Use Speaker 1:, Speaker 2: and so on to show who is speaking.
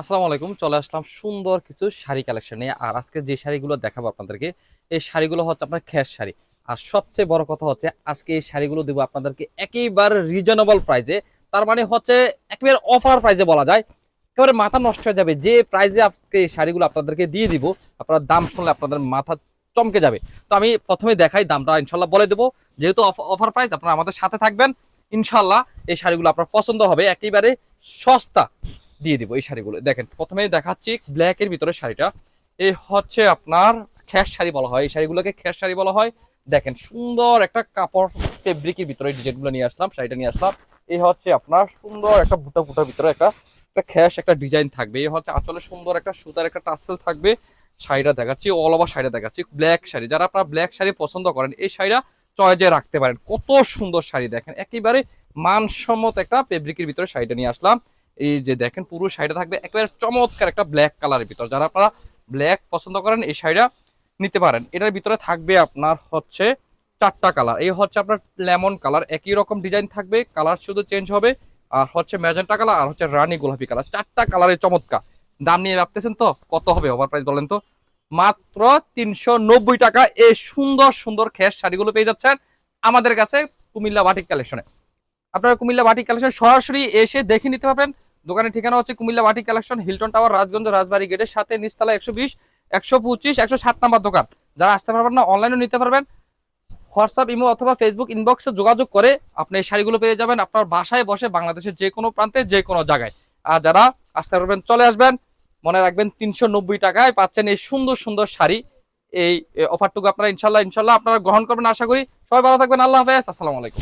Speaker 1: আসসালামু আলাইকুম, চলে আসলাম সুন্দর কিছু শাড়ি কালেকশন নিয়ে। আর আজকে যে শাড়িগুলো দেখাবো আপনাদেরকে, এই শাড়িগুলো হচ্ছে আপনার খ্যাস শাড়ি। আর সবচেয়ে বড় কথা হচ্ছে, আজকে এই শাড়িগুলো দেবো আপনাদেরকে একেবারে রিজনেবল প্রাইজে তার মানে হচ্ছে একেবারে অফার প্রাইজে বলা যায়। একেবারে মাথা নষ্ট হয়ে যাবে। যে প্রাইজে আজকে এই শাড়িগুলো আপনাদেরকে দিয়ে দিব, আপনার দাম শুনলে আপনাদের মাথা চমকে যাবে। তো আমি প্রথমে দেখাই দামটা ইনশাল্লাহ বলে দেবো। যেহেতু অফার প্রাইস আপনারা আমাদের সাথে থাকবেন। ইনশাল্লাহ এই শাড়িগুলো আপনার পছন্দ হবে। একেবারে সস্তা দিয়ে দিব এই শাড়িগুলো। দেখেন প্রথমে দেখাচ্ছি ব্ল্যাকের ভিতরে শাড়িটা। এই হচ্ছে আপনার খ্যাস শাড়ি বলা হয়। এই শাড়িগুলোকে খ্যাস শাড়ি বলা হয়। দেখেন, সুন্দর একটা কাপড় ফেব্রিকের ভিতরে ডিজাইনগুলো নিয়ে আসলাম, শাড়িটা নিয়ে আসলাম। এই হচ্ছে আপনার সুন্দর একটা বুটা বুটার ভিতরে একটা একটা খ্যাস, একটা ডিজাইন থাকবে। এই হচ্ছে আঁচলে সুন্দর একটা সুতার একটা টাসেল থাকবে। শাড়িটা দেখাচ্ছি অল ওভার শাড়িটা দেখাচ্ছি ব্ল্যাক শাড়ি। যারা আপনারা ব্ল্যাক শাড়ি পছন্দ করেন, এই শাড়িটা চয়েজে রাখতে পারেন। কত সুন্দর শাড়ি, দেখেন, একেবারে মানসম্মত একটা ফেব্রিকের ভিতরে শাড়িটা নিয়ে আসলাম। এই যে দেখেন, পুরো শাড়িটা থাকবে একেবারে চমৎকার একটা ব্ল্যাক কালারের ভিতর। যারা আপনারা ব্ল্যাক পছন্দ করেন, এই শাড়িটা নিতে পারেন। এটার ভিতরে থাকবে আপনার হচ্ছে চারটা কালার এই হচ্ছে আপনার লেমন কালার একই রকম ডিজাইন থাকবে কালার শুধু চেঞ্জ হবে। আর হচ্ছে ম্যাজেন্টা কালার আর হচ্ছে রানী গোলাপি কালার চারটা কালারের চমৎকার। দাম নিয়ে ভাবতেছেন তো, কত হবে ওভার প্রাইস বলেন তো? মাত্র তিনশো নব্বই টাকা এই সুন্দর সুন্দর খেস শাড়িগুলো পেয়ে যাচ্ছেন আমাদের কাছে কুমিল্লা বাটিক কালেকশনে। আপনারা কুমিল্লা বাটিক কালেকশন সরাসরি এসে দেখে নিতে পারবেন দোকানের ঠিকানা হচ্ছে Comilla batik collection, Hilton Tower, Rajganj Rajbari গেটের সাথে নিচতলা একশো বিশ, একশো পঁচিশ, একশো সাত নাম্বার দোকান। যারা আসতে পারবেন না অনলাইনেও নিতে পারবেন। হোয়াটসঅ্যাপ ইমো অথবা ফেসবুক ইনবক্সে যোগাযোগ করে আপনি এই শাড়িগুলো পেয়ে যাবেন আপনার বাসায় বসে বাংলাদেশের যে কোনো প্রান্তে, যে কোনো জায়গায়। আর যারা আসতে পারবেন, চলে আসবেন। মনে রাখবেন তিনশো নব্বই টাকায় পাচ্ছেন এই সুন্দর সুন্দর শাড়ি। এই অফারটুকু আপনারা ইনশাল্লাহ ইনশাল্লাহ আপনারা গ্রহণ করবেন, আশা করি। সবাই ভালো থাকবেন, আল্লাহ হাফেজ, আসসালামু আলাইকুম।